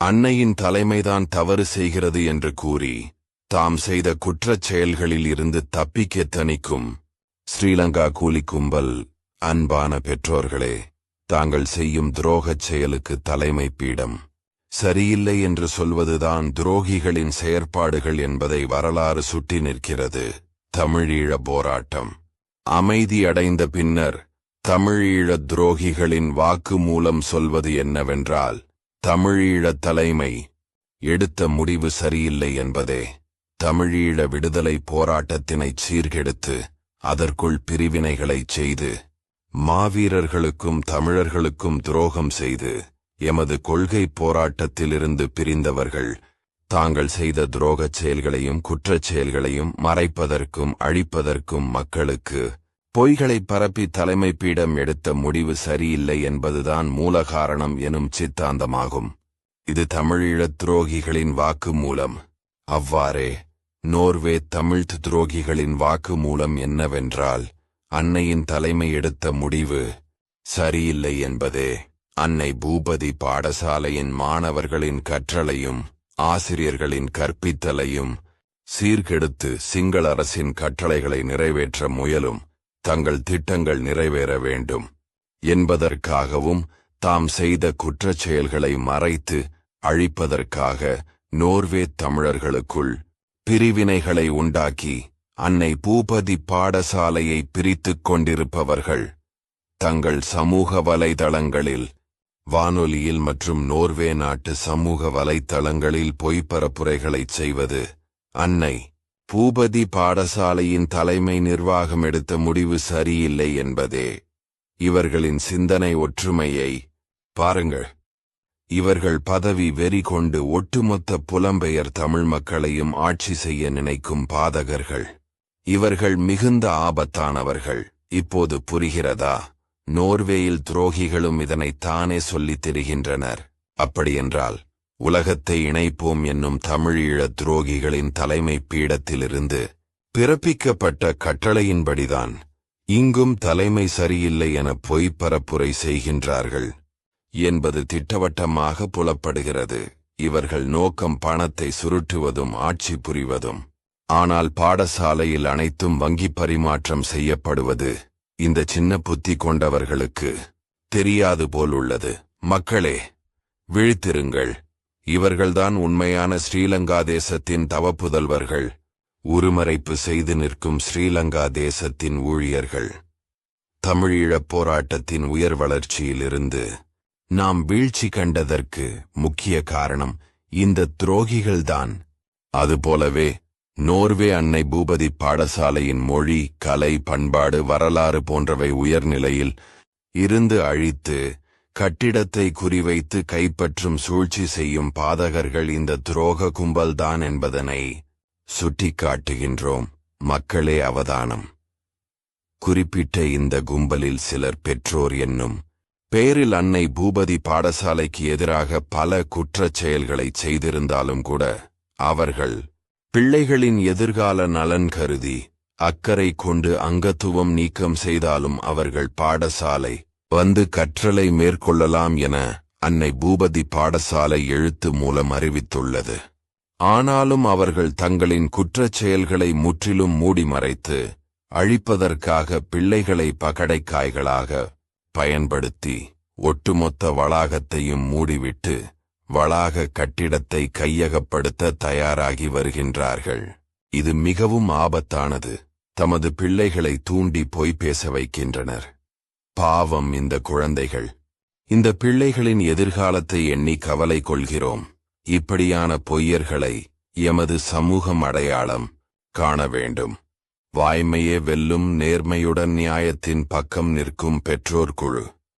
அன்னையின் தலைமைதான் தவறு செய்கிறது என்று கூறி தாம் செய்த குற்றச் செயல்களில் இருந்து தப்பிக்க தணிக்கும் ஸ்ரீலங்கா கூலி கும்பல் அன்பான பெற்றோர்களே தாங்கள் செய்யும் துரோகச் செயலுக்கு தலைமை பீடம். சரியில்லை என்று சொல்வதுதான் துரோகிகளின் செயற்பாடுகள் என்பதை வரலாறு சுட்டி நிற்கிறது. தமிழீழ போராட்டம். அமைதி அடைந்த பின்னர் தமிழீழ துரோகிகளின் வாக்கு மூலம் சொல்வது என்னவென்றால் தமிழீழ தலைமை எடுத்த முடிவு சரியில்லை என்பதே தமிழீழ விடுதலை போராட்டத்தினைச் சீர்கெடுத்து அதற்குள் பிரிவினைகளைச் செய்து மாவீரர்களுக்கும் தமிழர்களுக்கும் துரோகம் செய்து எமது கொள்கை போராட்டத்திலிருந்து பிரிந்தவர்கள் தாங்கள் செய்த துரோகச் செயல்களையும் குற்றச் செயல்களையும் மறைப்பதற்கும் அழிப்பதற்கும் மக்களுக்கு பொய்களை பரப்பி தலைமை பீடம் எடுத்த முடிவு சரியில்லை என்பதுதான் மூல காரணம் எனும் சித்தாந்தமாகும். இது தமிழீழத் துரோகிகளின் வாக்கு மூலம் அவ்வாறே நோர்வே தமிழ்த் துரோகிகளின் வாக்கு மூலம் என்னவென்றால் அன்னையின் தலைமை எடுத்த முடிவு சரியில்லை என்பதே. அன்னை பூபதி பாடசாலையின் மாணவர்களின் கற்றலையும் ஆசிரியர்களின் கற்பித்தலையும் சீர்கெடுத்து சிங்கள அரசின் கட்டளைகளை நிறைவேற்ற முயலும். தங்கள் திட்டங்கள் நிறைவேற வேண்டும். என்பதற்காகவும் தாம் செய்த குற்றச் செயல்களை மறைத்து அழிப்பதற்காக நோர்வே தமிழர்களுக்குள் பிரிவினைகளை உண்டாக்கி அன்னை பூபதி பாடசாலையை பிரித்துக் கொண்டிருப்பவர்கள் தங்கள் சமூக வலைதளங்களில் வானொலியில் மற்றும் நோர்வே நாட்டு சமூக வலைத்தளங்களில் பொய்ப்பரப்புரைகளைச் செய்வது அன்னை பூபதி பாடசாலையின் தலைமை நிர்வாகம் எடுத்த முடிவு சரியில்லை என்பதே இவர்களின் சிந்தனை ஒற்றுமையை. பாருங்கள். இவர்கள் பதவி வெறி கொண்டு ஒட்டுமொத்த புலம்பெயர் தமிழ் மக்களையும் ஆட்சி செய்ய நினைக்கும் பாதகர்கள். இவர்கள் மிகுந்த ஆபத்தானவர்கள். இப்போது புரிகிறதா? நோர்வேயில் துரோகிகளும் இதனை தானே சொல்லித் திரிகின்றனர். அப்படியென்றால் உலகத்தை இணைப்போம் என்னும் தமிழீழ துரோகிகளின் தலைமை பீடத்திலிருந்து பிறப்பிக்கப்பட்ட கட்டளையின்படிதான் இங்கும் தலைமை சரியில்லை என பொய்ப்பரப்புரை செய்கின்றார்கள். என்பது திட்டவட்டமாக புலப்படுகிறது. இவர்கள் நோக்கம் பணத்தை சுருட்டுவதும் ஆட்சி புரிவதும். ஆனால் பாடசாலையில் அனைத்தும் வங்கி பரிமாற்றம் செய்யப்படுவது இந்த சின்ன புத்தி கொண்டவர்களுக்கு தெரியாது போல் உள்ளது மக்களே விழித்திருங்கள். இவர்கள்தான் உண்மையான ஸ்ரீலங்கா தேசத்தின் தவப்புதல்வர்கள். உருமறைப்பு செய்து நிற்கும் ஸ்ரீலங்கா தேசத்தின் ஊழியர்கள். தமிழீழப் போராட்டத்தின் உயர் வளர்ச்சியிலிருந்து நாம் வீழ்ச்சி கண்டதற்கு முக்கிய காரணம் இந்த துரோகிகள்தான். அதுபோலவே நோர்வே அன்னை பூபதி பாடசாலையின் மொழி கலை பண்பாடு வரலாறு போன்றவை உயர்நிலையில் இருந்து அழித்து கட்டிடத்தை குறிவைத்து கைப்பற்றும் சூழ்ச்சி செய்யும் பாதகர்கள் இந்த துரோக கும்பல்தான் என்பதனை சுட்டிக்காட்டுகின்றோம். மக்களே அவதானம். குறிப்பிட்ட இந்த கும்பலில் சிலர் பெற்றோர் என்னும் பேரில் அன்னை பூபதி பாடசாலைக்கு எதிராக பல குற்றச் செயல்களைச் செய்திருந்தாலும் கூட அவர்கள் பிள்ளைகளின் எதிர்கால நலன் கருதி அக்கறை கொண்டு அங்கத்துவம் நீக்கம் செய்தாலும் அவர்கள் பாடசாலை வந்து கற்றலை மேற்கொள்ளலாம் என அன்னை பூபதி பாடசாலை எழுத்து மூலம் அறிவித்துள்ளது. ஆனாலும் அவர்கள் தங்களின் குற்றச் செயல்களை முற்றிலும் மூடி மறைத்து அழிப்பதற்காக பிள்ளைகளை பகடைக்காய்களாக பயன்படுத்தி ஒட்டுமொத்த வளாகத்தையும் மூடிவிட்டு வளாக கட்டிடத்தை கையகப்படுத்த தயாராகி வருகின்றார்கள். இது மிகவும் ஆபத்தானது. தமது பிள்ளைகளை தூண்டி பொய் பேச வைக்கின்றனர். பாவம் இந்த குழந்தைகள். இந்த பிள்ளைகளின் எதிர்காலத்தை எண்ணி கவலை கொள்கிறோம். இப்படியான பொய்யர்களை எமது சமூகம் அடையாளம் காண வேண்டும். வாய்மையே வெல்லும் நேர்மையுடன் நியாயத்தின் பக்கம் நிற்கும் பெற்றோர் குழு.